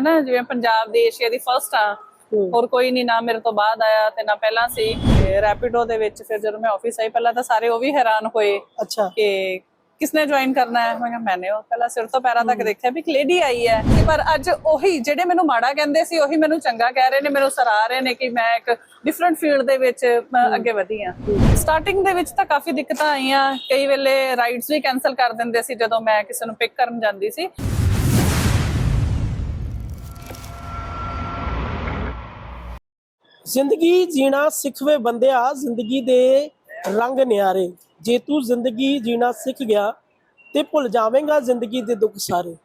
ਹੈ ਨਾ ਜਿਵੇਂ ਪੰਜਾਬ ਦੀ ਏਸ਼ੀਆ ਦੀ ਫਰਸਟ ਆ। ਹੋਰ ਕੋਈ ਨਹੀਂ ਨਾ ਮੇਰੇ ਤੋਂ ਬਾਅਦ ਆਇਆ ਤੇ ਨਾ ਪਹਿਲਾਂ ਸੀ। ਰੈਪਿਡੋ ਦੇ ਵਿੱਚ ਫਿਰ ਜਦੋਂ ਮੈਂ ਆਫਿਸ ਆਈ ਪਹਿਲਾਂ ਤਾਂ ਸਾਰੇ ਉਹ ਵੀ ਹੈਰਾਨ ਹੋਏ ਅੱਛਾ। ਕਿ ਕਿਸਨੇ ਜੁਆਇਨ ਕਰਨਾ ਹੈ? ਮੈਂ ਕਿਹਾ ਮੈਨੇ ਉਹ ਪਹਿਲਾਂ ਸਿਰ ਤੋਂ ਪੈਰਾਂ ਤੱਕ ਦੇਖਿਆ ਵੀ ਇੱਕ ਲੇਡੀ ਆਈ ਹੈ। ਪਰ ਅੱਜ ਉਹੀ ਜਿਹੜੇ ਮੈਨੂੰ ਮਾੜਾ ਕਹਿੰਦੇ ਸੀ ਉਹੀ ਮੈਨੂੰ ਚੰਗਾ ਕਹਿ ਰਹੇ ਨੇ ਮੈਨੂੰ ਸਰਾਹ ਰਹੇ ਨੇ ਕਿ ਮੈਂ ਇੱਕ ਡਿਫਰੈਂਟ ਫੀਲਡ ਦੇ ਵਿੱਚ ਅੱਗੇ ਵਧੀ ਆ ਸਟਾਰਟਿੰਗ ਦੇ ਵਿੱਚ ਤਾਂ ਕਾਫੀ ਦਿੱਕਤਾਂ ਆਈਆਂ। ਕਈ ਵੇਲੇ ਰਾਈਡਸ ਵੀ ਕੈਨਸਲ ਕਰ ਦਿੰਦੇ ਸੀ ਜਦੋਂ ਮੈਂ ਕਿਸੇ ਨੂੰ ਪਿਕ ਕਰਨ ਜਾਂਦੀ ਸੀ। ਜ਼ਿੰਦਗੀ ਜੀਣਾ ਸਿੱਖਵੇ ਬੰਦਿਆ, ਜ਼ਿੰਦਗੀ ਦੇ ਰੰਗ ਨਿਆਰੇ। ਜੇ ਤੂੰ ਜ਼ਿੰਦਗੀ ਜੀਣਾ ਸਿੱਖ ਗਿਆ, ਤੇ ਭੁੱਲ ਜਾਵੇਂਗਾ ਜ਼ਿੰਦਗੀ ਦੇ ਦੁੱਖ ਸਾਰੇ।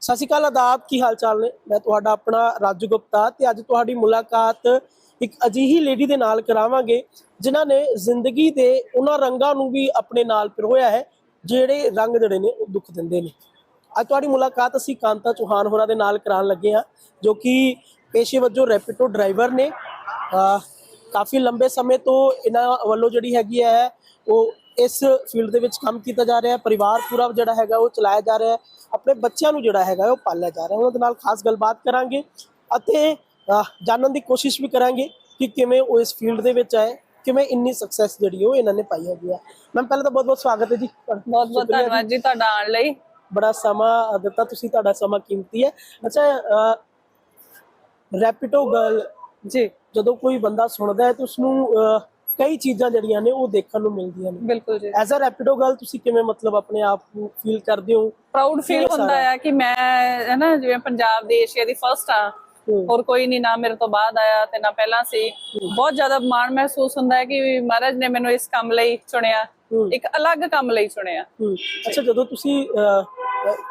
ਸਤਿ ਸ਼੍ਰੀ ਅਕਾਲ ਆਦਾਬ ਕੀ ਹਾਲ ਚਾਲ ਨੇ? ਮੈਂ ਤੁਹਾਡਾ ਆਪਣਾ ਰਾਜੂ ਗੁਪਤਾ ਤੇ ਅੱਜ ਤੁਹਾਡੀ ਮੁਲਾਕਾਤ ਇੱਕ ਅਜਿਹੀ ਲੇਡੀ ਦੇ ਨਾਲ ਕਰਾਵਾਂਗੇ, ਜਿਨ੍ਹਾਂ ਨੇ ਜ਼ਿੰਦਗੀ ਦੇ ਉਹਨਾਂ ਰੰਗਾਂ ਨੂੰ ਵੀ ਆਪਣੇ ਨਾਲ ਪਰੋਇਆ ਹੈ, ਜਿਹੜੇ ਰੰਗ ਜਿਹੜੇ ਨੇ ਉਹ ਦੁੱਖ ਦਿੰਦੇ ਨੇ। ਅੱਜ ਤੁਹਾਡੀ ਮੁਲਾਕਾਤ ਅਸੀਂ ਕਾਂਤਾ ਚੌਹਾਨ ਹੋਰਾਂ ਦੇ ਨਾਲ ਕਰਾਉਣ ਲੱਗੇ ਹਾਂ, ਜੋ ਕਿ ਪੇਸ਼ੇ ਵਜੋਂ ਰੈਪਿਡੋ ਡਰਾਈਵਰ ਨੇ। ਕਾਫੀ ਲੰਬੇ ਸਮੇਂ ਤੋਂ ਇਹਨਾਂ ਵੱਲੋਂ ਜਿਹੜੀ ਹੈਗੀ ਹੈ ਉਹ ਇਸ ਫੀਲਡ ਦੇ ਵਿੱਚ ਕੰਮ ਕੀਤਾ ਜਾ ਰਿਹਾ ਹੈ। ਪਰਿਵਾਰ ਪੂਰਾ ਜਿਹੜਾ ਹੈਗਾ ਉਹ ਚਲਾਇਆ ਜਾ ਰਿਹਾ ਹੈ। ਆਪਣੇ ਬੱਚਿਆਂ ਨੂੰ ਜਿਹੜਾ ਹੈਗਾ ਉਹ ਪਾਲਿਆ ਜਾ ਰਿਹਾ ਉਹਨਾਂ ਦੇ ਨਾਲ ਖਾਸ ਗੱਲਬਾਤ ਕਰਾਂਗੇ ਅਤੇ ਜਾਣਨ ਦੀ ਕੋਸ਼ਿਸ਼ ਵੀ ਕਰਾਂਗੇ ਕਿ ਕਿਵੇਂ ਉਹ ਇਸ ਫੀਲਡ ਦੇ ਵਿੱਚ ਆਏ ਕਿਵੇਂ ਇੰਨੀ ਸਕਸੈਸ ਜਿਹੜੀ ਉਹ ਇਹਨਾਂ ਨੇ ਪਾਈ ਹੈਗੀ ਹੈ। ਮੈਮ ਪਹਿਲਾਂ ਤਾਂ ਬਹੁਤ ਬਹੁਤ ਸਵਾਗਤ ਹੈ ਜੀ। ਬਹੁਤ ਬਹੁਤ ਧੰਨਵਾਦ ਜੀ ਤੁਹਾਡਾ ਆਉਣ ਲਈ। ਬੜਾ ਸਮਾਂ ਦਿੱਤਾ ਤੁਸੀਂ ਤੁਹਾਡਾ ਸਮਾਂ ਕੀਮਤੀ ਹੈ। ਅੱਛਾ ਰੈਪਿਡੋ ਗਰਲ ਜੀ। ਜਦੋਂ ਕੋਈ ਬੰਦਾ ਸੁਣਦਾ ਹੈ ਤਾਂ ਉਸ ਨੂੰ ਕਈ ਚੀਜ਼ਾਂ ਜਿਹੜੀਆਂ ਨੇ ਉਹ ਦੇਖਣ ਨੂੰ ਮਿਲਦੀਆਂ ਨੇ। ਬਿਲਕੁਲ ਜੀ। ਐਜ਼ ਅ ਰੈਪਿਡੋ ਗਰਲ ਤੁਸੀਂ ਕਿਵੇਂ ਮਤਲਬ ਆਪਣੇ ਆਪ ਨੂੰ ਫੀਲ ਕਰਦੇ ਹੋ? ਪ੍ਰਾਊਡ ਫੀਲ ਹੁੰਦਾ ਹੈ ਕਿ ਮੈਂ ਹੈ ਨਾ ਜਿਵੇਂ ਪੰਜਾਬ ਦੀ ਏਸ਼ੀਆ ਦੀ ਫਰਸਟ ਆ। ਹੋਰ ਕੋਈ ਨਹੀਂ ਨਾ ਮੇਰੇ ਤੋਂ ਬਾਅਦ ਆਇਆ ਤੇ ਨਾ ਪਹਿਲਾਂ ਸੀ। ਬਹੁਤ ਜ਼ਿਆਦਾ ਮਾਣ ਮਹਿਸੂਸ ਹੁੰਦਾ ਹੈ ਕਿ ਮਹਾਰਾਜ ਨੇ ਮੈਨੂੰ ਇਸ ਕੰਮ ਲਈ ਚੁਣਿਆ। ਇੱਕ ਅਲੱਗ ਕੰਮ ਲਈ ਚੁਣਿਆ। ਅੱਛਾ ਜਦੋਂ ਤੁਸੀਂ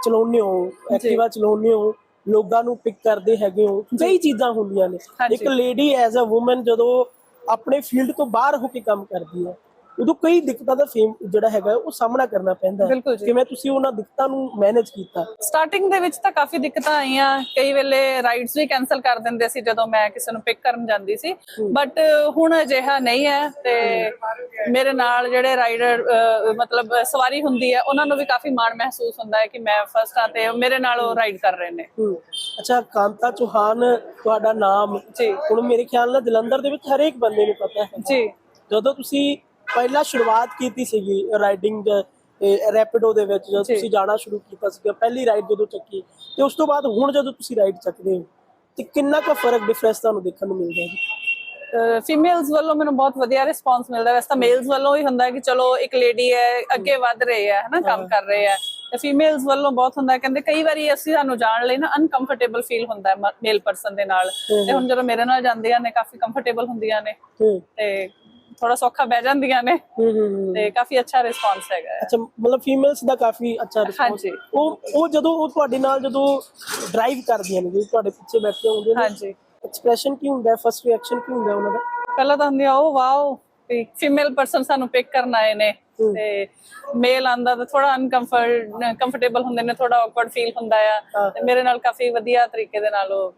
ਚਲਾਉਂਦੇ ਹੋ ਐਕਟਿਵਾ ਚਲਾਉਂਦੇ ਹੋ ਲੋਕਾਂ ਨੂੰ ਪਿਕ ਕਰਦੇ ਹੈਗੇ ਹੋ। ਕਈ ਚੀਜ਼ਾਂ ਹੁੰਦੀਆਂ ਨੇ। ਇੱਕ ਲੇਡੀ ਐਜ਼ ਅ ਔਮਨ ਜਦੋਂ ਆਪਣੇ ਫੀਲਡ ਤੋਂ ਬਾਹਰ ਹੋ ਕੇ ਕੰਮ ਕਰਦੀ ਹੈ ਉਦੋਂ ਕਈ ਦਿੱਕਤਾਂ ਦਾ ਫੇਮ ਜਿਹੜਾ ਹੈਗਾ ਉਹ ਸਾਹਮਣਾ ਕਰਨਾ ਪੈਂਦਾ ਹੈ। ਕਿਵੇਂ ਤੁਸੀਂ ਉਹਨਾਂ ਦਿੱਕਤਾਂ ਨੂੰ ਮੈਨੇਜ ਕੀਤਾ? ਸਟਾਰਟਿੰਗ ਦੇ ਵਿੱਚ ਤਾਂ ਕਾਫੀ ਦਿੱਕਤਾਂ ਆਈਆਂ। ਕਈ ਵੇਲੇ ਰਾਈਡਸ ਵੀ ਕੈਨਸਲ ਕਰ ਦਿੰਦੇ ਸੀ ਜਦੋਂ ਮੈਂ ਕਿਸੇ ਨੂੰ ਪਿਕ ਕਰਨ ਜਾਂਦੀ ਸੀ। ਬਟ ਹੁਣ ਅਜਿਹਾ ਨਹੀਂ ਹੈ ਤੇ ਮੇਰੇ ਨਾਲ ਜਿਹੜੇ ਰਾਈਡਰ ਮਤਲਬ ਸਵਾਰੀ ਹੁੰਦੀ ਹੈ ਉਹਨਾਂ ਨੂੰ ਵੀ ਕਾਫੀ ਮਾਣ ਮਹਿਸੂਸ ਹੁੰਦਾ ਹੈ ਕਿ ਮੈਂ ਫਸਟ ਆ ਤੇ ਮੇਰੇ ਨਾਲ ਉਹ ਰਾਈਡ ਕਰ ਰਹੇ ਨੇ। ਅੱਛਾ ਕਾਂਤਾ ਚੌਹਾਨ ਤੁਹਾਡਾ ਨਾਮ ਜੀ। ਹੁਣ ਮੇਰੇ ਖਿਆਲ ਨਾਲ ਜਲੰਧਰ ਦੇ ਵਿੱਚ ਹਰੇਕ ਬੰਦੇ ਨੂੰ ਪਤਾ ਹੈ। ਜੀ। ਜਦੋਂ ਤੁਸੀਂ ਪਹਿਲਾਂ ਸ਼ੁਰੂਆਤ ਕੀਤੀ ਸੀਗੀ ਰਾਈਡਿੰਗ ਰੈਪਿਡੋ ਦੇ ਵਿੱਚ ਜਦੋਂ। ਤੁਸੀਂ ਜਾਣਾ ਸ਼ੁਰੂ ਕੀਤਾ ਸੀਗਾ ਪਹਿਲੀ ਰਾਈਡ ਜਦੋਂ ਚੱਕੀ ਤੇ ਉਸ ਤੋਂ ਬਾਅਦ ਹੁਣ ਜਦੋਂ ਤੁਸੀਂ ਰਾਈਡ ਚੱਕਦੇ ਹੋ ਤੇ ਕਿੰਨਾ ਕੁ ਫ਼ਰਕ ਡਿਫਰੈਂਸ ਤੁਹਾਨੂੰ ਦੇਖਣ ਨੂੰ ਮਿਲਦਾ ਹੈ ਜੀ ਫੀਮੇਲਸ ਵੱਲੋਂ ਮੈਨੂੰ ਬਹੁਤ ਵਧੀਆ ਰਿਸਪਾਂਸ ਮਿਲਦਾ। ਵੈਸੇ ਤਾਂ ਮੇਲਸ ਵੱਲੋਂ ਹੀ ਹੁੰਦਾ ਕਿ ਚਲੋ ਇੱਕ ਲੇਡੀ ਹੈ ਅੱਗੇ ਵੱਧ ਰਹੀ ਹੈ ਹਨਾ ਕੰਮ ਕਰ ਰਹੇ ਹੈ। ਤੇ ਫੀਮੇਲਸ ਵੱਲੋਂ ਬਹੁਤ ਹੁੰਦਾ ਕਹਿੰਦੇ ਕਈ ਵਾਰੀ ਅਸੀਂ ਸਾਨੂੰ ਜਾਣ ਲਈ ਨਾ ਅਨਕੰਫਰਟੇਬਲ ਫੀਲ ਹੁੰਦਾ ਹੈ ਮੇਲ ਪਰਸਨ ਦੇ ਨਾਲ। ਤੇ ਹੁਣ ਜਦੋਂ ਮੇਰੇ ਨਾਲ ਜਾਂਦੀਆਂ ਨੇ ਕਾਫੀ ਕੰਫਰਟੇਬਲ ਹੁੰਦੀਆਂ ਨੇ। ਤੇ ਥੋੜਾ ਸੌਖਾ ਬਹਿ ਜਾਂਦੀਆਂ ਨੇ। ਤੇ ਕਾਫੀ ਅੱਛਾ ਰਿਸਪਾਂਸ ਹੈਗਾ। ਅੱਛਾ ਮਤਲਬ ਫੀਮੇਲਸ ਦਾ ਕਾਫੀ ਅੱਛਾ ਰਿਸਪੌਂਸ ਉਹ ਉਹ ਜਦੋਂ ਉਹ ਤੁਹਾਡੇ ਨਾਲ ਜਦੋਂ ਡਰਾਈਵ ਕਰਦੀਆਂ ਨੇ ਜਿਹੜੇ ਤੁਹਾਡੇ ਪਿੱਛੇ ਬੈਠੇ ਹੁੰਦੇ ਨੇ ਹਾਂਜੀ। ਐਕਸਪ੍ਰੈਸ਼ਨ ਕੀ ਹੁੰਦਾ ਹੈ? ਫਸਟ ਰਿਐਕਸ਼ਨ ਕੀ ਹੁੰਦਾ ਹੈ ਉਹਨਾਂ ਦਾ? ਪਹਿਲਾਂ ਤਾਂ ਹੁੰਦੀ ਆ ਉਹ ਵਾਓ ਫੀਮੇਲ ਪਰਸਨ ਸਾਨੂੰ ਪਿਕ ਕਰਨ ਆਏ ਨੇ। ਤੇ ਮੇਲ ਆਂਦਾ ਤਾਂ ਥੋੜਾ ਅਨਕੰਫਰਟ ਕੰਫਰਟੇਬਲ ਹੁੰਦੇ ਨੇ ਥੋੜਾ ਔਕਵਰਡ ਫੀਲ ਹੁੰਦਾ ਆ। ਤੇ ਮੇਰੇ ਨਾਲ ਕਾਫੀ ਵਧੀਆ ਤਰੀਕੇ ਦੇ ਨਾਲ ਉਹ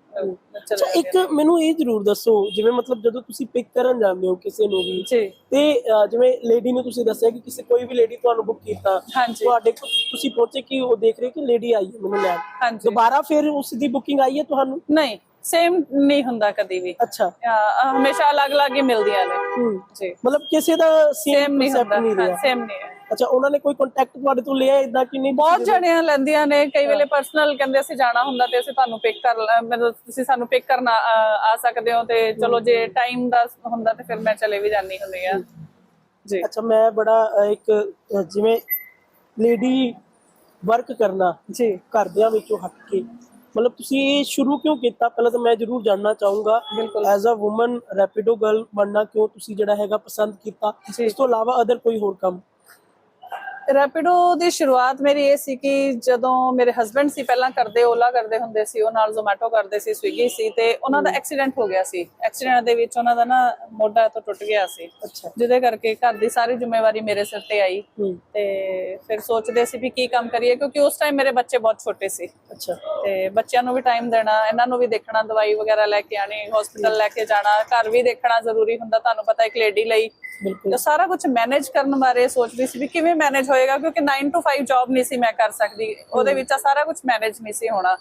ਅੱਛਾ ਇੱਕ ਮੈਨੂੰ ਇਹ ਜ਼ਰੂਰ ਦੱਸੋ ਜਿਵੇਂ ਮਤਲਬ ਜਦੋਂ ਤੁਸੀਂ ਪਿਕ ਕਰਨ ਜਾਂਦੇ ਹੋ ਕਿਸੇ ਨੂੰ ਵੀ ਤੇ ਜਿਵੇਂ ਲੇਡੀ ਨੂੰ ਤੁਸੀਂ ਦੱਸਿਆ ਕਿ ਕਿਸੇ ਕੋਈ ਵੀ ਲੇਡੀ ਤੁਹਾਨੂੰ ਬੁੱਕ ਕੀਤਾ ਤੁਹਾਡੇ ਕੋਲ ਤੁਸੀਂ ਪਹੁੰਚੇ ਕਿ ਉਹ ਦੇਖ ਰਹੇ ਕਿ ਲੇਡੀ ਆਈ ਹੈ ਮੈਨੂੰ ਲੈਣ? ਦੁਬਾਰਾ ਫਿਰ ਉਸ ਦੀ ਬੁਕਿੰਗ ਆਈ ਹੈ ਤੁਹਾਨੂੰ? ਨਹੀਂ ਸੇਮ ਨਹੀਂ ਹੁੰਦਾ ਕਦੀ ਵੀ। ਅੱਛਾ। ਅਹ, ਹਮੇਸ਼ਾ ਅਲੱਗ-ਅਲੱਗ ਹੀ ਮਿਲਦੀਆਂ ਨੇ। ਹੂੰ। ਜੀ। ਮਤਲਬ ਕਿਸੇ ਦਾ ਸੇਮ ਸੇਮ ਨਹੀਂ ਹੁੰਦਾ। ਨਹੀਂ ਰਿਹਾ। ਸੇਮ ਨਹੀਂ ਹੈ। ਅੱਛਾ ਉਹਨਾਂ ਨੇ ਕੋਈ ਕੰਟੈਕਟ ਤੁਹਾਡੇ ਤੋਂ ਲਿਆ ਇਦਾਂ ਕਿ ਨਹੀਂ? ਬਹੁਤ ਜਣਿਆਂ ਲੈਂਦੀਆਂ ਨੇ। ਕਈ ਵੇਲੇ ਪਰਸਨਲ ਕਹਿੰਦੇ ਅਸੀਂ ਜਾਣਾ ਹੁੰਦਾ ਤੇ ਅਸੀਂ ਤੁਹਾਨੂੰ ਪਿਕ ਕਰ ਲ- ਮਤਲਬ ਤੁਸੀਂ ਸਾਨੂੰ ਪਿਕ ਕਰਨ ਆ ਆ ਸਕਦੇ ਹੋ ਤੇ ਚਲੋ ਜੇ ਟਾਈਮ ਦਾ ਹੁੰਦਾ ਤੇ ਫਿਰ ਮੈਂ ਚਲੇ ਵੀ ਜਾਂਦੀ ਹੁੰਦੀ ਆ। ਜੀ। ਅੱਛਾ ਮੈਂ ਬੜਾ ਇੱਕ ਜਿਵੇਂ ਲੇਡੀ ਵਰਕ ਕਰਨਾ ਜੀ। ਘਰਦਿਆਂ ਵਿੱਚੋਂ ਹਟ ਕੇ। ਮਤਲਬ ਤੁਸੀਂ ਇਹ ਸ਼ੁਰੂ ਕਿਉਂ ਕੀਤਾ? ਪਹਿਲਾਂ ਤਾਂ ਮੈਂ ਜ਼ਰੂਰ ਜਾਣਨਾ ਚਾਹੂੰਗਾ। As a woman Rapido girl ਬਣਨਾ ਕਿਉਂ ਤੁਸੀਂ ਜਿਹੜਾ ਹੈਗਾ ਪਸੰਦ ਕੀਤਾ। ਇਸ ਤੋਂ ਇਲਾਵਾ ਅਦਰ ਕੋਈ ਹੋਰ ਕੰਮ? ਰੈਪਿਡੋ ਦੀ ਸ਼ੁਰੂਆਤ ਮੇਰੀ ਇਹ ਸੀ ਕਿ ਜਦੋਂ ਮੇਰੇ ਹਸਬੰਡ ਸੀ ਪਹਿਲਾਂ ਕਰਦੇ ਓਲਾ ਕਰਦੇ ਹੁੰਦੇ ਸੀ ਉਹ ਨਾਲ ਜ਼ੋਮੈਟੋ ਕਰਦੇ ਸੀ ਸਵਿਗੀ ਸੀ ਤੇ ਉਹਨਾਂ ਦਾ ਐਕਸੀਡੈਂਟ ਹੋ ਗਿਆ ਸੀ। ਐਕਸੀਡੈਂਟ ਦੇ ਵਿੱਚ ਉਹਨਾਂ ਦਾ ਨਾ ਮੋਢਾ ਤੋਂ ਟੁੱਟ ਗਿਆ ਸੀ। ਅੱਛਾ। ਜਿਹਦੇ ਕਰਕੇ ਘਰ ਦੀ ਸਾਰੀ ਜ਼ਿੰਮੇਵਾਰੀ ਮੇਰੇ ਸਿਰ ਤੇ ਆਈ ਤੇ ਫਿਰ ਸੋਚਦੇ ਸੀ ਵੀ ਕੀ ਕੰਮ ਕਰੀਏ ਕਿਉਂਕਿ ਉਸ ਟਾਈਮ ਮੇਰੇ ਬੱਚੇ ਬਹੁਤ ਛੋਟੇ ਸੀ। ਅੱਛਾ। ਤੇ ਬੱਚਿਆਂ ਨੂੰ ਵੀ ਟਾਈਮ ਦੇਣਾ ਇਹਨਾਂ ਨੂੰ ਵੀ ਦੇਖਣਾ ਦਵਾਈ ਵਗੈਰਾ ਲੈ ਕੇ ਆਣੀ ਹਸਪੀਟਲ ਲੈ ਕੇ ਜਾਣਾ ਘਰ ਵੀ ਦੇਖਣਾ ਜ਼ਰੂਰੀ ਹੁੰਦਾ ਤੁਹਾਨੂੰ ਪਤਾ ਇੱਕ ਲੇਡੀ ਲਈ। ਬਿਲਕੁਲ। ਤੇ ਸਾਰਾ ਕੁਝ ਮੈਨੇਜ ਕਰਨ ਬਾਰੇ ਸੋਚਦੀ ਸੀ ਵੀ ਕਿਵੇਂ ਮੈਨੇਜ ਹੋਏਗਾ ਕਿਉਂਕਿ 9 to 5 ਜੌਬ ਨਹੀਂ ਸੀ ਮੈਂ ਕਰ ਸਕਦੀ। ਉਹਦੇ ਵਿੱਚ ਆ ਸਾਰਾ ਕੁਝ ਮੈਨੇਜ ਨਹੀਂ ਸੀ ਹੋਣਾ।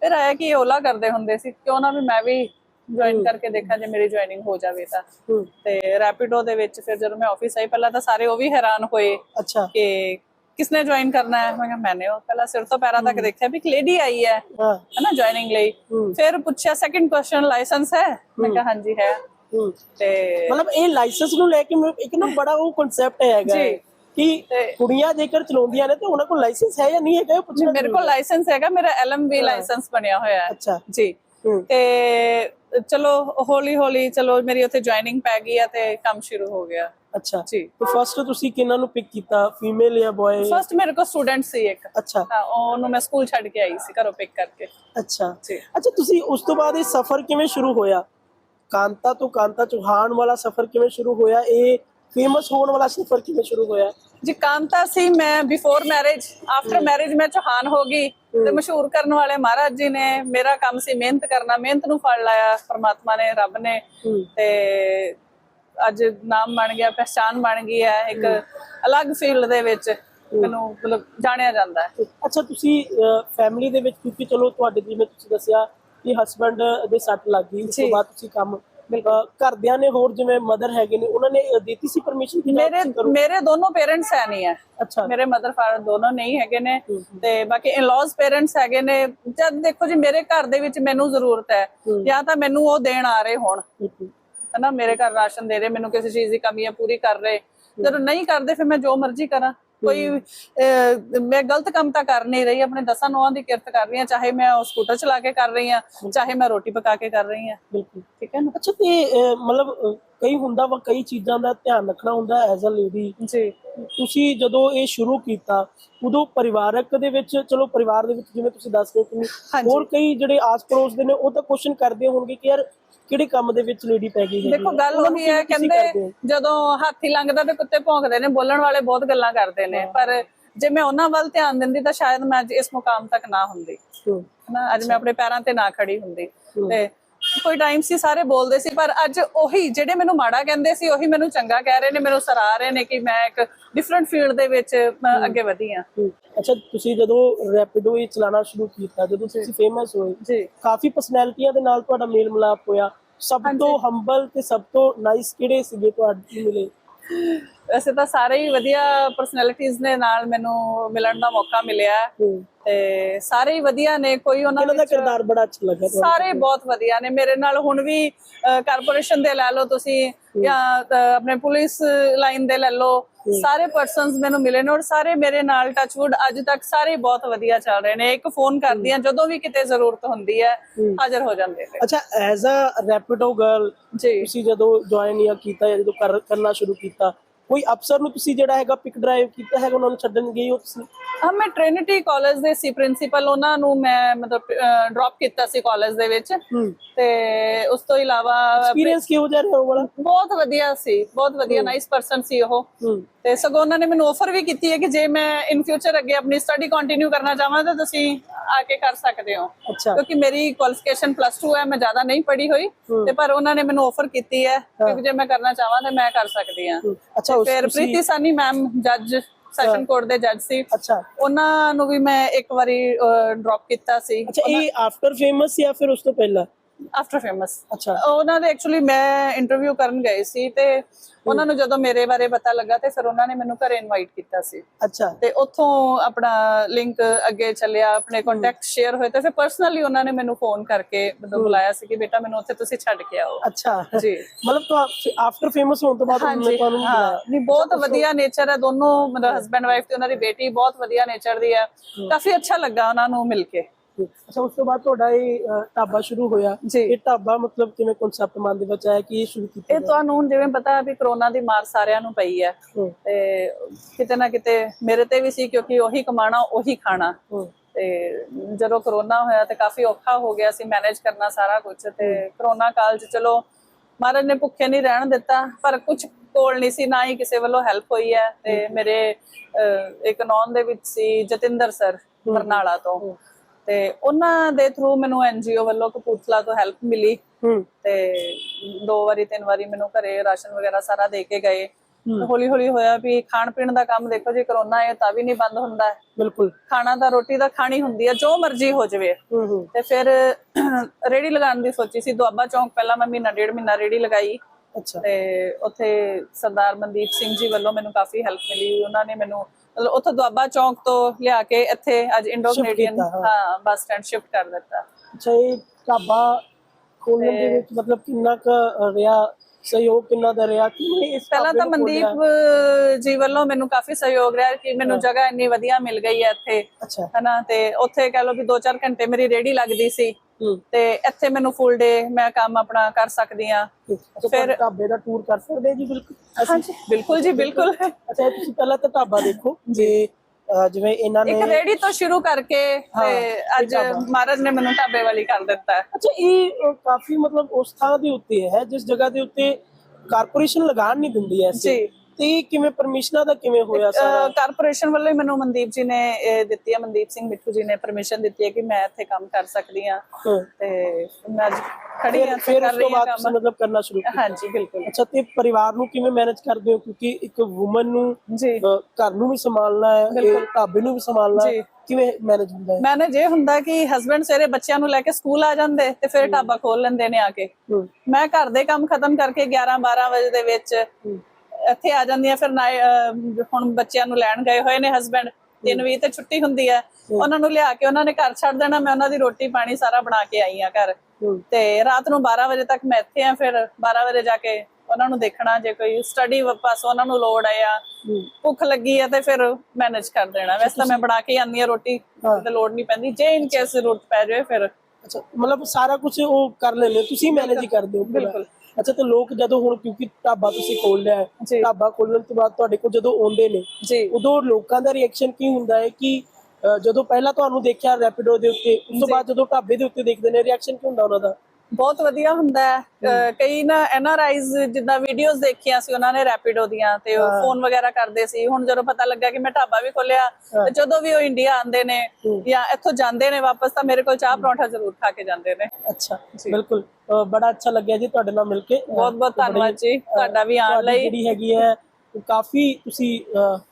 ਫਿਰ ਆਇਆ ਕਿ ਓਲਾ ਕਰਦੇ ਹੁੰਦੇ ਸੀ ਕਿਉਂ ਨਾ ਵੀ ਮੈਂ ਵੀ ਜੁਆਇਨ ਕਰਕੇ ਦੇਖਾਂ ਜੇ ਮੇਰੀ ਜੁਆਇਨਿੰਗ ਹੋ ਜਾਵੇ ਤਾਂ। ਤੇ ਰੈਪਿਡੋ ਦੇ ਵਿੱਚ ਫਿਰ ਜਦੋਂ ਮੈਂ ਆਫਿਸ ਆਈ ਪਹਿਲਾਂ ਤਾਂ ਸਾਰੇ ਉਹ ਵੀ ਹੈਰਾਨ ਹੋਏ ਅੱਛਾ। ਕਿ ਕਿਸਨੇ ਜੁਆਇਨ ਕਰਨਾ ਹੈ? ਮੈਂ ਕਿਹਾ ਮੈਨੇ ਉਹ ਪਹਿਲਾਂ ਸਿਰ ਤੋਂ ਪੈਰਾਂ ਤੱਕ ਦੇਖਿਆ ਵੀ ਇੱਕ ਲੇਡੀ ਆਈ ਹੈ ਹਾਂ। ਹੈ ਨਾ ਜੁਆਇਨਿੰਗ ਲਈ ਫਿਰ ਪੁੱਛਿਆ ਸੈਕਿੰਡ ਕੁਐਸਚਨ ਲਾਇਸੈਂਸ ਹੈ? ਮੈਂ ਕਿਹਾ ਹਾਂਜੀ ਹੈ। ਤੇ ਮਤਲਬ ਇਹ ਲਾਇਸੈਂਸ ਨੂੰ ਲੈ ਕੇ ਇੱਕ ਨਾ ਬੜਾ ਉਹ ਕਨਸੈਪਟ ਹੈਗਾ ਜੀ। ਕਿ ਕੁੜੀਆਂ ਜੇਕਰ ਚਲਾਉਂਦੀਆਂ ਨੇ ਤੇ ਉਹਨਾਂ ਕੋਲ ਲਾਇਸੈਂਸ ਹੈ ਜਾਂ ਨਹੀਂ ਹੈਗਾ ਇਹ ਪੁੱਛਣਾ ਮੇਰੇ ਕੋਲ ਲਾਇਸੈਂਸ ਹੈਗਾ ਮੇਰਾ ਐਲਐਮਵੀ ਲਾਇਸੈਂਸ ਬਣਿਆ ਹੋਇਆ ਹੈ। ਅੱਛਾ। ਜੀ। ਤੇ ਚਲੋ ਹੌਲੀ ਹੌਲੀ ਚਲੋ ਮੇਰੀ ਉੱਥੇ ਜੁਆਇਨਿੰਗ ਪੈ ਗਈ ਆ ਤੇ ਕੰਮ ਸ਼ੁਰੂ ਹੋ ਗਿਆ। ਅੱਛਾ। ਜੀ। ਤੇ ਫਸਟ ਤੁਸੀਂ ਕਿਹਨਾਂ ਨੂੰ ਪਿਕ ਕੀਤਾ ਫੀਮੇਲ ਜਾਂ ਬॉय ਫਸਟ ਮੇਰੇ ਕੋਲ ਸਟੂਡੈਂਟ ਸੀ ਇੱਕ। ਅੱਛਾ। ਹਾਂ ਉਹਨੂੰ ਮੈਂ ਸਕੂਲ ਛੱਡ ਕੇ ਆਈ ਸੀ ਘਰੋਂ ਪਿਕ ਕਰਕੇ। ਅੱਛਾ। ਜੀ। ਅੱਛਾ ਤੁਸੀਂ ਉਸ ਤੋਂ ਬਾਅਦ ਇਹ ਸਫ਼ਰ ਕਿਵੇਂ ਸ਼ੁਰੂ ਹੋਇਆ? ਕਾਂਤਾ ਤੋਂ ਕਾਂਤਾ ਚੌਹਾਨ ਵਾਲਾ ਸਫ਼ਰ ਕਿਵੇਂ ਸ਼ੁਰੂ ਹੋਇਆ? ਇਹ ਫੇਮਸ ਹੋਣ ਵਾਲਾ ਸਫ਼ਰ ਕਿਵੇਂ ਸ਼ੁਰੂ ਹੋਇਆ? ਜੀ ਕਾਂਤਾ ਸੀ ਮੈਂ ਬਿਫੋਰ ਮੈਰਿਜ ਆਫਟਰ ਮੈਰਿਜ ਮੈਂ ਚੌਹਾਨ ਹੋ ਗਈ ਤੇ ਮਸ਼ਹੂਰ ਕਰਨ ਵਾਲੇ ਮਹਾਰਾਜ ਜੀ ਨੇ ਮੇਰਾ ਕੰਮ ਸੀ ਮਿਹਨਤ ਕਰਨਾ ਮਿਹਨਤ ਨੂੰ ਫੜ ਲਾਇਆ ਪਰਮਾਤਮਾ ਨੇ ਰੱਬ ਨੇ ਤੇ ਅੱਜ ਨਾਮ ਬਣ ਗਿਆ ਪਹਿਚਾਨ ਬਣ ਗਈ ਹੈ ਇੱਕ ਅਲੱਗ ਫੀਲਡ ਦੇ ਵਿੱਚ ਮੈਨੂੰ ਮਤਲਬ ਜਾਣਿਆ ਜਾਂਦਾ ਹੈ। ਅੱਛਾ ਤੁਸੀਂ ਫੈਮਿਲੀ ਦੇ ਵਿੱਚ ਕਿਉਂਕਿ ਚਲੋ ਤੁਹਾਡੇ ਜਿਵੇਂ ਤੁਸੀਂ ਦੱਸਿਆ ਕਿ ਹਸਬੰਡ ਦੇ ਸੱਟ ਲੱਗ ਗਈ ਉਸ ਤੋਂ। ਬਾਅਦ ਤੁਸੀਂ ਕੰਮ ਘਰਦਿਆਂ ਨੇ ਹੋਰ ਜਿਵੇਂ ਮਦਰ ਹੈਗੇ ਨੇ ਉਹਨਾਂ ਨੇ ਦਿੱਤੀ ਸੀ ਪਰਮਿਸ਼ਨ ਕਿ ਮੇਰੇ ਮੇਰੇ ਦੋਨੋਂ ਪੇਰੈਂਟਸ ਹੈ ਨਹੀਂ ਹੈ। ਅੱਛਾ। ਮੇਰੇ ਮਦਰ ਫਾਦਰ ਦੋਨੋਂ ਨਹੀਂ ਹੈਗੇ ਨੇ ਤੇ ਬਾਕੀ ਇਨ-ਲॉज ਪੇਰੈਂਟਸ ਹੈਗੇ ਨੇ। ਜਦ ਦੇਖੋ ਜੀ ਮੇਰੇ ਘਰ ਦੇ ਵਿੱਚ ਮੈਨੂੰ ਜ਼ਰੂਰਤ ਹੈ। ਜਾਂ ਤਾਂ ਮੈਨੂੰ ਉਹ ਦੇਣ ਆ ਰਹੇ ਹੋਣ। ਹਨਾ ਮੇਰੇ ਘਰ ਰਾਸ਼ਨ ਦੇ ਰਹੇ ਮੈਨੂੰ ਕਿਸੇ ਚੀਜ਼ ਦੀ ਕਮੀ ਹੈ ਪੂਰੀ ਕਰ ਰਹੇ। ਜਦੋਂ ਨਹੀਂ ਕਰਦੇ ਫਿਰ ਮੈਂ ਜੋ ਮਰਜ਼ੀ ਕਰਾਂ। ਕੋਈ ਮੈਂ ਗਲਤ ਕੰਮ ਤਾਂ ਕਰ ਨਹੀਂ ਰਹੀ ਆਪਣੇ ਦਸਾਂ ਨੌਆਂ ਦੀ ਕਿਰਤ ਕਰ ਰਹੀ ਹਾਂ ਚਾਹੇ ਮੈਂ ਉਹ ਸਕੂਟਰ ਚਲਾ ਕੇ ਕਰ ਰਹੀ ਹਾਂ ਚਾਹੇ ਮੈਂ ਰੋਟੀ ਪਕਾ ਕੇ ਕਰ ਰਹੀ ਹਾਂ। ਬਿਲਕੁਲ। ਠੀਕ ਹੈ ਨਾ? ਅੱਛਾ ਤੇ ਮਤਲਬ ਕਈ ਹੁੰਦਾ ਵਾ ਕਈ ਚੀਜ਼ਾਂ ਦਾ ਧਿਆਨ ਰੱਖਣਾ ਹੁੰਦਾ ਐਜ਼ ਅ ਲੇਡੀ। ਜੀ। ਤੁਸੀਂ ਜਦੋਂ ਇਹ ਸ਼ੁਰੂ ਕੀਤਾ ਉਦੋਂ ਪਰਿਵਾਰਕ ਦੇ ਵਿੱਚ ਚਲੋ ਪਰਿਵਾਰ ਦੇ ਵਿੱਚ ਜਿਵੇਂ ਤੁਸੀਂ ਦੱਸ ਰਹੇ ਹੋ ਕਿ। ਹੋਰ ਕਈ ਜਿਹੜੇ ਆਸ ਪੜੋਸ ਦੇ ਨੇ ਉਹ ਤਾਂ ਕੁਐਸਚਨ ਕਰਦੇ ਹੋਣਗੇ ਕਿ ਯਾਰ ਕਿਹੜੇ ਕੰਮ ਦੇ ਵਿੱਚ ਲੇਡੀ ਪੈ ਗਈ ਹੈਗੀ ਦੇਖੋ ਹੈ? ਗੱਲ ਉਹੀ ਹੈ ਕਹਿੰਦੇ ਹੋ? ਜਦੋਂ ਹਾਥੀ ਲੰਘਦਾ ਤੇ ਕੁੱਤੇ ਭੌਂਕਦੇ ਨੇ ਬੋਲਣ ਵਾਲੇ ਬਹੁਤ ਗੱਲਾਂ ਕਰਦੇ ਨੇ ਪਰ ਜੇ ਮੈਂ ਉਹਨਾਂ ਵੱਲ ਧਿਆਨ ਦਿੰਦੀ ਤਾਂ ਸ਼ਾਇਦ ਮੈਂ ਅੱਜ ਇਸ ਮੁਕਾਮ ਤੱਕ ਨਾ ਹੁੰਦੀ ਹੂੰ, ਹਨਾ ਅੱਜ ਮੈਂ ਆਪਣੇ ਪੈਰਾਂ ਤੇ ਨਾ ਖੜੀ ਹੁੰਦੀ ਤੇ ਕੋਈ ਟਾਈਮ ਸੀ ਸਾਰੇ ਬੋਲਦੇ ਸੀ ਪਰ ਅੱਜ ਉਹੀ ਜਿਹੜੇ ਮੈਨੂੰ ਮਾੜਾ ਕਹਿੰਦੇ ਸੀ ਉਹੀ ਮੈਨੂੰ ਚੰਗਾ ਕਹਿ ਰਹੇ ਨੇ ਮੈਨੂੰ ਸਰਾਹ ਰਹੇ ਨੇ ਕਿ ਮੈਂ ਇੱਕ ਡਿਫਰੈਂਟ ਫੀਲਡ ਦੇ ਵਿੱਚ ਅੱਗੇ ਵਧੀ ਹੂੰ। ਅੱਛਾ ਤੁਸੀਂ ਜਦੋਂ ਰੈਪਿਡੋ ਇਹ ਚਲਾਉਣਾ ਸ਼ੁਰੂ ਕੀਤਾ ਜਦੋਂ ਤੁਸੀਂ ਫੇਮਸ ਹੋਏ ਜੀ। ਕਾਫੀ ਪਰਸਨੈਲਿਟੀਆਂ ਦੇ ਨਾਲ ਤੁਹਾਡਾ ਮੇਲ ਮਿਲਾਪ ਹੋਇਆ। ਸਭ ਤੋਂ ਹੰਬਲ ਤੇ ਸਭ ਤੋਂ ਨਾਈਸ ਕਿਹੜੇ ਸੀਗੇ ਤੁਹਾਡੇ ਮਿਲੇ? ਵੈਸੇ ਤਾਂ ਸਾਰੇ ਹੀ ਵਧੀਆ ਪਰਸਨੈਲਿਟੀਆਂ ਦੇ ਨਾਲ ਮੈਨੂੰ ਮਿਲਣ ਦਾ ਮੌਕਾ ਮਿਲਿਆ। ਤੇ ਸਾਰੇ ਹੀ ਵਧੀਆ ਨੇ ਕੋਈ ਉਹਨਾਂ ਦਾ ਕਿਰਦਾਰ ਬੜਾ ਅੱਛਾ ਲੱਗਾ ਸਾਰੇ ਬਹੁਤ ਵਧੀਆ ਨੇ। ਮੇਰੇ ਨਾਲ ਹੁਣ ਵੀ ਕਾਰਪੋਰੇਸ਼ਨ ਦੇ ਲੈ ਲਓ ਤੁਸੀਂ ਜਾਂ ਆਪਣੇ ਪੁਲਿਸ ਲਾਈਨ ਦੇ ਲੈ ਲਓ। ਸਾਰੇ ਪਰਸਨਸ ਮੈਨੂੰ ਮਿਲੇ ਨੇ ਔਰ ਸਾਰੇ ਮੇਰੇ ਨਾਲ ਟੱਚਵੁੱਡ ਅੱਜ ਤੱਕ ਸਾਰੇ ਬਹੁਤ ਵਧੀਆ ਚੱਲ ਰਹੇ ਨੇ। ਇੱਕ ਫੋਨ ਕਰਦੀ ਆ ਜਦੋਂ ਵੀ ਕਿਤੇ ਜ਼ਰੂਰਤ ਹੁੰਦੀ ਹੈ ਹਾਜ਼ਰ ਹੋ ਜਾਂਦੇ ਨੇ। ਅੱਛਾ ਐਜ਼ ਅ ਰੈਪਿਡੋ ਗਰਲ ਜੀ। ਤੁਸੀਂ ਜਦੋਂ ਜੁਆਇਨ ਜਾਂ ਕੀਤਾ ਜਾਂ ਜਦੋਂ ਕਰ- ਕਰਨਾ ਸ਼ੁਰੂ ਕੀਤਾ ਕੋਈ ਅਫਸਰ ਨੂੰ ਤੁਸੀਂ ਜਿਹੜਾ ਹੈਗਾ ਪਿਕ ਡਰਾਈਵ ਕੀਤਾ ਹੈਗਾ ਉਹਨਾਂ ਨੂੰ ਛੱਡਣ ਗਏ ਹੋ ਤੁਸੀਂ? ਹਾਂ ਮੈਂ ਟ੍ਰਿਨਿਟੀ ਕਾਲਜ ਦੇ ਸੀ ਪ੍ਰਿੰਸੀਪਲ ਉਹਨਾਂ ਨੂੰ ਮੈਂ ਮਤਲਬ ਡ੍ਰੌਪ ਕੀਤਾ ਸੀ ਕਾਲਜ ਦੇ ਵਿੱਚ। ਤੇ ਉਸ ਤੋਂ ਇਲਾਵਾ ਐਕਸਪੀਰੀਅੰਸ ਕਿਹੋ ਜਿਹਾ ਰਿਹਾ ਉਹ ਬਹੁਤ ਵਧੀਆ ਸੀ ਬਹੁਤ ਵਧੀਆ ਨਾਈਸ ਪਰਸਨ ਸੀ ਉਹ। ਤੇ ਸਗੋਂ ਉਹਨਾਂ ਨੇ ਮੈਨੂੰ ਆਫਰ ਵੀ ਕੀਤੀ ਹੈ ਕਿ ਜੇ ਮੈਂ ਇਨ ਫਿਊਚਰ ਅੱਗੇ ਆਪਣੀ ਸਟੱਡੀ ਕੰਟੀਨਿਊ ਕਰਨਾ ਚਾਹਾਂ ਤਾਂ ਤੁਸੀਂ ਆ ਕੇ ਕਰ ਸਕਦੇ ਹੋ। ਕਿਉਂਕਿ ਮੇਰੀ ਕੁਆਲੀਫਿਕੇਸ਼ਨ ਪਲੱਸ 2 ਹੈ ਮੈਂ ਜ਼ਿਆਦਾ ਨਹੀਂ ਪੜ੍ਹੀ ਹੋਈ। ਤੇ ਪਰ ਉਹਨਾਂ ਨੇ ਮੈਨੂੰ ਆਫਰ ਕੀਤੀ ਹੈ ਕਿ ਜੇ ਮੈਂ ਕਰਨਾ ਚਾਹਾਂ ਤਾਂ ਮੈਂ ਕਰ ਸਕਦੀ ਹੂੰ। ਅੱਛਾ ਉਸ ਫਿਰ ਪ੍ਰੀਤੀ ਸਾਨੀ ਮੈਮ ਜੱਜ ਸੈਸ਼ਨ ਕੋਰਟ ਦੇ ਜੱਜ ਸੀ। ਅੱਛਾ। ਉਹਨਾਂ ਨੂੰ ਵੀ ਮੈਂ ਇੱਕ ਵਾਰੀ ਡ੍ਰੌਪ ਕੀਤਾ ਸੀ। ਅੱਛਾ ਇਹ ਆਫਟਰ ਫੇਮਸ ਜਾਂ ਫਿਰ ਉਸ ਤੋਂ ਪਹਿਲਾਂ? ਆਫਟਰ ਫੇਮਸ ਅੱਛਾ। ਉਹਨਾਂ ਦੇ ਐਕਚੁਅਲੀ ਮੈਂ ਇੰਟਰਵਿਊ ਕਰਨ ਗਏ ਸੀ ਤੇ ਉਹਨਾਂ ਨੂੰ ਜਦੋਂ ਮੇਰੇ ਬਾਰੇ ਪਤਾ ਲੱਗਾ ਤੇ ਫਿਰ ਉਹਨਾਂ ਨੇ ਮੈਨੂੰ ਘਰੇ ਇਨਵਾਈਟ ਕੀਤਾ ਸੀ। ਅੱਛਾ। ਤੇ ਉੱਥੋਂ ਆਪਣਾ ਲਿੰਕ ਅੱਗੇ ਚੱਲਿਆ ਆਪਣੇ ਕੰਟੈਕਟ ਸ਼ੇਅਰ ਹੋਏ ਤੇ ਫਿਰ ਪਰਸਨਲੀ ਉਹਨਾਂ ਨੇ ਮੈਨੂੰ ਫੋਨ ਕਰਕੇ ਮਤਲਬ ਬੁਲਾਇਆ ਸੀ ਕਿ ਬੇਟਾ ਮੈਨੂੰ ਉੱਥੇ ਤੁਸੀਂ ਛੱਡ ਕੇ ਆਓ। ਅੱਛਾ। ਜੀ। ਮਤਲਬ ਆਫਟਰ ਫੇਮਸ ਹੋਣ ਤੋਂ ਬਾਅਦ ਉਹਨਾਂ ਤੁਹਾਨੂੰ ਬੁਲਾਇਆ ਨਹੀਂ ਬਹੁਤ ਵਧੀਆ ਨੇਚਰ ਹੈ ਦੋਨੋਂ ਮਤਲਬ ਹਸਬੈਂਡ ਵਾਈਫ ਤੇ ਉਹਨਾਂ ਦੀ ਬੇਟੀ ਬਹੁਤ ਵਧੀਆ ਨੇਚਰ ਦੀ ਹੈ। ਕਾਫੀ ਅੱਛਾ ਲੱਗਾ ਉਹਨਾਂ ਨੂੰ ਮਿਲ ਕੇ। ਅੱਛਾ ਉਸ ਤੋਂ ਬਾਅਦ ਤੁਹਾਡਾ ਇਹ ਢਾਬਾ ਸ਼ੁਰੂ ਹੋਇਆ। ਇਹ ਢਾਬਾ ਮਤਲਬ ਕਿਵੇਂ ਕਨਸੈਪਟ ਮਨ ਦੇ ਵਿੱਚ ਆਇਆ ਕਿ ਇਹ ਸ਼ੁਰੂ ਕੀਤਾ ਇਹ ਤੁਹਾਨੂੰ ਹੁਣ ਜਿਵੇਂ ਪਤਾ ਹੈ ਵੀ ਕਰੋਨਾ ਦੀ ਮਾਰ ਸਾਰਿਆਂ ਨੂੰ ਪਈ ਹੈ। ਤੇ ਕਿਤੇ ਨਾ ਕਿਤੇ ਮੇਰੇ ਤੇ ਵੀ ਸੀ ਕਿਉਂਕਿ ਉਹੀ ਕਮਾਣਾ ਉਹੀ ਖਾਣਾ। ਤੇ ਜਦੋਂ ਕਰੋਨਾ ਹੋਇਆ ਤੇ ਕਾਫੀ ਔਖਾ ਹੋ ਗਿਆ ਸੀ ਮੈਨੇਜ ਕਰਨਾ ਸਾਰਾ ਕੁਝ ਤੇ ਕਰੋਨਾ ਕਾਲ 'ਚ ਚਲੋ ਮਹਾਰਾਜ ਨੇ ਭੁੱਖੇ ਨਹੀਂ ਰਹਿਣ ਦਿੱਤਾ ਪਰ ਕੁਝ ਕੋਲ ਨਹੀਂ ਸੀ ਨਾ ਹੀ ਕਿਸੇ ਵੱਲੋਂ ਹੈਲਪ ਹੋਈ ਹੈ ਤੇ ਮੇਰੇ ਇੱਕ ਨੌਨ ਦੇ ਵਿੱਚ ਸੀ ਜਤਿੰਦਰ ਸਰ ਬਰਨਾਲਾ ਤੋਂ। ਤੇ ਉਹਨਾਂ ਦੇ ਥਰੂ ਮੈਨੂੰ ਐਨਜੀਓ ਵੱਲੋਂ ਕਪੂਰਥਲਾ ਤੋਂ ਹੈਲਪ ਮਿਲੀ। ਤੇ ਦੋ ਵਾਰੀ ਤਿੰਨ ਵਾਰੀ ਮੈਨੂੰ ਘਰੇ ਰਾਸ਼ਨ ਵਗੈਰਾ ਸਾਰਾ ਦੇ ਕੇ ਗਏ। ਹੌਲੀ ਹੌਲੀ ਹੋਇਆ ਵੀ ਖਾਣ ਪੀਣ ਦਾ ਕੰਮ ਦੇਖੋ ਜੀ ਕਰੋਨਾ ਹੈ ਤਾਂ ਵੀ ਨਹੀਂ ਬੰਦ ਹੁੰਦਾ। ਬਿਲਕੁਲ। ਖਾਣਾ ਤਾਂ ਰੋਟੀ ਤਾਂ ਖਾਣੀ ਹੁੰਦੀ ਹੈ ਜੋ ਮਰਜ਼ੀ ਹੋ ਜਾਵੇ। ਤੇ ਫਿਰ ਰੇੜੀ ਲਗਾਉਣ ਦੀ ਸੋਚੀ ਸੀ ਦੁਆਬਾ ਚੌਂਕ ਪਹਿਲਾਂ ਮੈਂ ਮਹੀਨਾ ਡੇਢ ਮਹੀਨਾ ਰੇੜੀ ਲਗਾਈ। ਅੱਛਾ। ਤੇ ਉੱਥੇ ਸਰਦਾਰ ਮਨਦੀਪ ਸਿੰਘ ਜੀ ਵੱਲੋਂ ਮੈਨੂੰ ਕਾਫੀ ਹੈਲਪ ਮਿਲੀ। ਉਹਨਾਂ ਨੇ ਮੈਨੂੰ ਮਤਲਬ ਉੱਥੇ ਦੁਆਬਾ ਚੌਂਕ ਤੋਂ ਲਿਆ ਕੇ ਇੱਥੇ ਅੱਜ ਇੰਡੋ Shift ਕੈਨੇਡੀਅਨ ਕੀਤਾ, ਹਾਂ। ਹਾਂ ਬੱਸ ਸਟੈਂਡ ਸ਼ਿਫਟ ਕਰ ਦਿੱਤਾ। ਅੱਛਾ ਇਹ ਢਾਬਾ ਖੋਲਣ ਦੇ ਵਿੱਚ ਮਤਲਬ ਕਿੰਨਾ ਕੁ ਰਿਹਾ? ਸਹਿਯੋਗ ਕਿੰਨਾ ਦਾ ਰਿਹਾ? ਕਿਵੇਂ ਇਸ ਪਹਿਲਾਂ ਢਾਬੇ ਤਾਂ ਨੂੰ ਖੋਲ੍ਹਿਆ? ਮਨਦੀਪ ਜੀ ਵੱਲੋਂ ਮੈਨੂੰ ਕਾਫੀ ਸਹਿਯੋਗ ਰਿਹਾ ਕਿ ਮੈਨੂੰ ਜਗ੍ਹਾ ਇੰਨੀ ਵਧੀਆ ਮਿਲ ਗਈ ਹੈ ਇੱਥੇ ਅੱਛਾ। ਹਨਾ? ਤੇ ਉੱਥੇ ਕਹ ਲਓ ਵੀ 2-4 ਘੰਟੇ ਮੇਰੀ ਰੇੜੀ ਲੱਗਦੀ ਸੀ। ਤੇ ਇੱਥੇ ਮੈਨੂੰ ਫੁੱਲ ਡੇ ਮੈਂ ਕੰਮ ਆਪਣਾ ਕਰ ਸਕਦੀ ਆ ਫਿਰ ਢਾਬੇ ਦਾ ਟੂਰ ਕਰ ਸਕਦੇ ਜੀ ਬਿਲਕੁਲ? ਅਸੀਂ ਹਾਂਜੀ। ਬਿਲਕੁਲ ਜੀ ਬਿਲਕੁਲ। ਅੱਛਾ ਤੁਸੀਂ ਪਹਿਲਾਂ ਤਾਂ ਢਾਬਾ ਦੇਖੋ ਜੇ। ਜਿਵੇਂ ਇਹਨਾਂ ਨੇ ਇੱਕ ਰੇੜੀ ਤੋਂ ਸ਼ੁਰੂ ਕਰਕੇ ਤੇ ਅੱਜ ਮਹਾਰਾਜ ਨੇ ਮੈਨੂੰ ਢਾਬੇ ਵਾਲੀ ਕਰ ਦਿੱਤਾ। ਅੱਛਾ ਇਹ ਕਾਫੀ ਮਤਲਬ ਉਸ ਥਾਂ ਦੇ ਉੱਤੇ ਹੈ ਜਿਸ ਜਗ੍ਹਾ ਦੇ ਉੱਤੇ ਕਾਰਪੋਰੇਸ਼ਨ ਲਗਾਣ ਨਹੀਂ ਦਿੰਦੀ ਐਸੇ। ਜੀ। ਤੇ ਇਹ ਕਿਵੇਂ ਪਰਮਿਸ਼ਨਾਂ ਦਾ ਕਿਵੇਂ ਹੋਇਆ ਸਾਰਾ? ਕਾਰਪੋਰੇਸ਼ਨ ਵੱਲੋਂ ਮੈਨੂੰ ਮਨਦੀਪ ਜੀ ਨੇ ਇਹ ਦਿੱਤੀ ਹੈ ਮਨਦੀਪ ਸਿੰਘ ਮਿੱਠੂ ਜੀ ਨੇ ਪਰਮਿਸ਼ਨ ਦਿੱਤੀ ਹੈ ਕਿ ਮੈਂ ਇੱਥੇ ਕੰਮ ਕਰ ਸਕਦੀ ਹਾਂ। ਤੇ ਮੈਂ ਅੱਜ ਖੜੀ ਹਾਂ ਫਿਰ ਤੇ ਉਸ ਤੋਂ ਬਾਅਦ ਤੁਸੀਂ ਮਤਲਬ ਕਰਨਾ ਸ਼ੁਰੂ ਕੀਤਾ। ਹਾਂਜੀ ਬਿਲਕੁਲ। ਅੱਛਾ ਤੇ ਪਰਿਵਾਰ ਨੂੰ ਕਿਵੇਂ ਮੈਨੇਜ ਕਰਦੇ ਹੋ? ਕਿਉਂਕਿ ਇੱਕ ਔਮਨ ਨੂੰ ਘਰ ਨੂੰ ਵੀ ਸੰਭਾਲਣਾ ਹੈ ਇਹ ਢਾਬੇ ਨੂੰ ਵੀ ਸੰਭਾਲਣਾ ਹੈ। ਕਿਵੇਂ ਮੈਨੇਜ ਹੁੰਦਾ ਹੈ? ਮੈਨੇ ਜੇ ਹੁੰਦਾ ਕਿ ਹਸਬੰਡ ਸਵੇਰੇ ਬੱਚਿਆਂ ਨੂੰ ਲੈ ਕੇ ਸਕੂਲ ਆ ਜਾਂਦੇ ਤੇ ਫਿਰ ਢਾਬਾ ਖੋਲ ਲੈਂਦੇ ਨੇ ਆ ਕੇ। ਮੈਂ ਘਰ ਦੇ ਕੰਮ ਖਤਮ ਕਰਕੇ 11 12 ਵਜੇ ਦੇ ਵਿੱਚ। ਇੱਥੇ ਆ ਜਾਂਦੀ ਆ ਫਿਰ ਨਾ ਹੁਣ ਬੱਚਿਆਂ ਨੂੰ ਲੈਣ ਗਏ ਹੋਏ ਨੇ ਹਸਬੰਡ ਤਿੰਨ ਵਜੇ ਤੇ ਛੁੱਟੀ ਹੁੰਦੀ ਹੈ। ਉਹਨਾਂ ਨੂੰ ਲਿਆ ਕੇ ਉਹਨਾਂ ਨੇ ਘਰ ਛੱਡ ਦੇਣਾ ਮੈਂ ਉਹਨਾਂ ਦੀ ਰੋਟੀ ਪਾਣੀ ਸਾਰਾ ਬਣਾ ਕੇ ਆਈ ਆ ਘਰ। ਤੇ ਰਾਤ ਨੂੰ 12 ਵਜੇ ਤੱਕ ਮੈਂ ਇੱਥੇ ਆ ਫਿਰ 12 ਵਜੇ ਜਾ ਕੇ ਉਹਨਾਂ ਨੂੰ ਦੇਖਣਾ ਜੇ ਕੋਈ ਸਟੱਡੀ ਪਾਸ ਉਹਨਾਂ ਨੂੰ ਲੋੜ ਹੈ। ਜਾਂ ਭੁੱਖ ਲੱਗੀ ਹੈ ਤੇ ਫਿਰ ਮੈਨੇਜ ਕਰ ਦੇਣਾ। ਵੈਸੇ ਤਾਂ ਮੈਂ ਬਣਾ ਕੇ ਆਉਂਦੀ ਆ ਰੋਟੀ ਤੇ ਲੋੜ ਨਹੀਂ ਪੈਂਦੀ। ਜੇ ਇਨ ਕੇਸ ਜ਼ਰੂਰਤ ਪੈ ਜਾਵੇ ਫਿਰ ਅੱਛਾ ਮਤਲਬ ਸਾਰਾ ਕੁਝ ਉਹ ਕਰ ਲੈਂਦੇ ਤੁਸੀਂ ਮੈਨੇਜ ਹੀ ਕਰਦੇ ਹੋ। ਬਿਲਕੁਲ। ਅੱਛਾ ਤੇ ਲੋਕ ਜਦੋਂ ਹੁਣ ਕਿਉਂਕਿ ਢਾਬਾ ਤੁਸੀਂ ਖੋਲ ਲਿਆ ਹੈ ਜੀ। ਢਾਬਾ ਖੋਲਣ ਤੋਂ ਬਾਅਦ ਤੁਹਾਡੇ ਕੋਲ ਜਦੋਂ ਆਉਂਦੇ ਨੇ ਜੀ। ਉਦੋਂ ਲੋਕਾਂ ਦਾ ਰਿਐਕਸ਼ਨ ਕੀ ਹੁੰਦਾ ਹੈ ਕਿ ਜਦੋਂ ਪਹਿਲਾਂ ਤੁਹਾਨੂੰ ਦੇਖਿਆ ਰੈਪਿਡੋ ਦੇ ਉੱਤੇ ਉਸ ਤੋਂ ਬਾਅਦ ਜਦੋਂ ਢਾਬੇ ਦੇ ਉੱਤੇ ਦੇਖਦੇ ਨੇ ਰਿਐਕਸ਼ਨ ਕੀ ਹੁੰਦਾ ਉਹਨਾਂ ਦਾ? ਬਹੁਤ ਵਧੀਆ ਹੁੰਦਾ ਹੈ। ਕਈ ਨਾ ਐਨਆਰਆਈਜ਼ ਜਿੱਦਾਂ ਵੀਡੀਓਜ਼ ਦੇਖੀਆਂ ਸੀ ਉਹਨਾਂ ਨੇ ਰੈਪਿਡੋ ਦੀਆਂ ਤੇ ਉਹ ਫੋਨ ਵਗੈਰਾ ਕਰਦੇ ਸੀ। ਹੁਣ ਜਦੋਂ ਪਤਾ ਲੱਗਾ ਕਿ ਮੈਂ ਢਾਬਾ ਵੀ ਖੋਲਿਆ ਤੇ ਜਦੋਂ ਵੀ ਉਹ ਇੰਡੀਆ ਆਉਂਦੇ ਨੇ ਜਾਂ ਇੱਥੋਂ ਜਾਂਦੇ ਨੇ ਵਾਪਸ ਤਾਂ ਮੇਰੇ ਕੋਲ ਚਾਹ ਪਰੌਂਠਾ ਜ਼ਰੂਰ ਖਾ ਕੇ ਜਾਂਦੇ ਨੇ। ਅੱਛਾ ਬਿਲਕੁਲ। ਬੜਾ ਅੱਛਾ ਲੱਗਿਆ ਜੀ ਤੁਹਾਡੇ ਨਾਲ ਮਿਲ ਕੇ। ਬਹੁਤ ਬਹੁਤ ਧੰਨਵਾਦ ਜੀ। ਤੁਹਾਡਾ ਵੀ ਆਉਣ ਲਈ। ਜਿਹੜੀ ਹੈਗੀ ਹੈ ਕਾਫੀ ਤੁਸੀਂ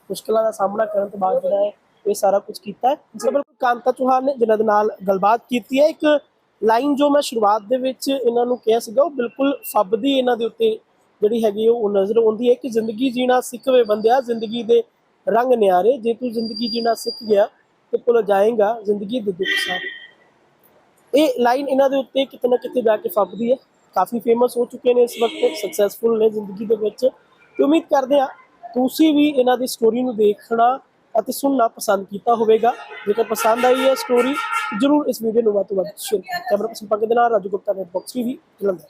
ਮੁਸ਼ਕਲਾਂ ਦਾ ਸਾਹਮਣਾ ਕਰਨ ਤੋਂ ਬਾਅਦ ਜਿਹੜਾ ਹੈ ਇਹ ਸਾਰਾ ਕੁਝ ਕੀਤਾ ਹੈ। ਬਿਲਕੁਲ ਕਾਂਤਾ ਚੌਹਾਨ ਨੇ ਜਿਨ੍ਹਾਂ ਦੇ ਨਾਲ ਗੱਲਬਾਤ ਕੀਤੀ ਹੈ। ਇੱਕ ਲਾਈਨ ਜੋ ਮੈਂ ਸ਼ੁਰੂਆਤ ਦੇ ਵਿੱਚ ਇਹਨਾਂ ਨੂੰ ਕਿਹਾ ਸੀਗਾ, ਉਹ ਬਿਲਕੁਲ ਫੱਬਦੀ ਇਹਨਾਂ ਦੇ ਉੱਤੇ ਜਿਹੜੀ ਹੈਗੀ ਉਹ ਨਜ਼ਰ ਆਉਂਦੀ ਹੈ ਕਿ ਜ਼ਿੰਦਗੀ ਜੀਣਾ ਸਿੱਖਵੇ ਬੰਦਿਆ, ਜ਼ਿੰਦਗੀ ਦੇ ਰੰਗ ਨਿਆਰੇ। ਜੇ ਤੂੰ ਜ਼ਿੰਦਗੀ ਜੀਣਾ ਸਿੱਖ ਗਿਆ, ਤੇ ਭੁੱਲ ਜਾਏਗਾ ਜ਼ਿੰਦਗੀ ਦੇ ਦੁੱਖ ਸਾਰੇ। ਇਹ ਲਾਈਨ ਇਹਨਾਂ ਦੇ ਉੱਤੇ ਕਿਤੇ ਨਾ ਕਿਤੇ ਜਾ ਕੇ ਫੱਬਦੀ ਹੈ। ਕਾਫੀ ਫੇਮਸ ਹੋ ਚੁੱਕੇ ਨੇ ਇਸ ਵਕਤ ਸਕਸੈਸਫੁਲ ਨੇ ਜ਼ਿੰਦਗੀ ਦੇ ਵਿੱਚ। ਤੇ ਉਮੀਦ ਕਰਦੇ ਹਾਂ, ਤੁਸੀਂ ਵੀ ਇਹਨਾਂ ਦੀ ਸਟੋਰੀ ਨੂੰ ਦੇਖਣਾ ਅਤੇ ਸੁਣਨਾ ਪਸੰਦ ਕੀਤਾ ਹੋਵੇਗਾ। ਜੇਕਰ ਪਸੰਦ ਆਈ ਹੈ ਸਟੋਰੀ ਜਰੂਰ ਇਸ ਵੀਡੀਓ ਨੂੰ ਵੱਧ ਤੋਂ ਵੱਧ ਸ਼ੇਅਰ ਕਰੋ। ਕੈਮਰਾ ਪਰਸਨ ਪੰਕਜ ਦੇ ਨਾਲ ਰਾਜੂ ਗੁਪਤਾ ਨੈਟਵਰਕ ਟੀਵੀ ਜਲੰਧਰ।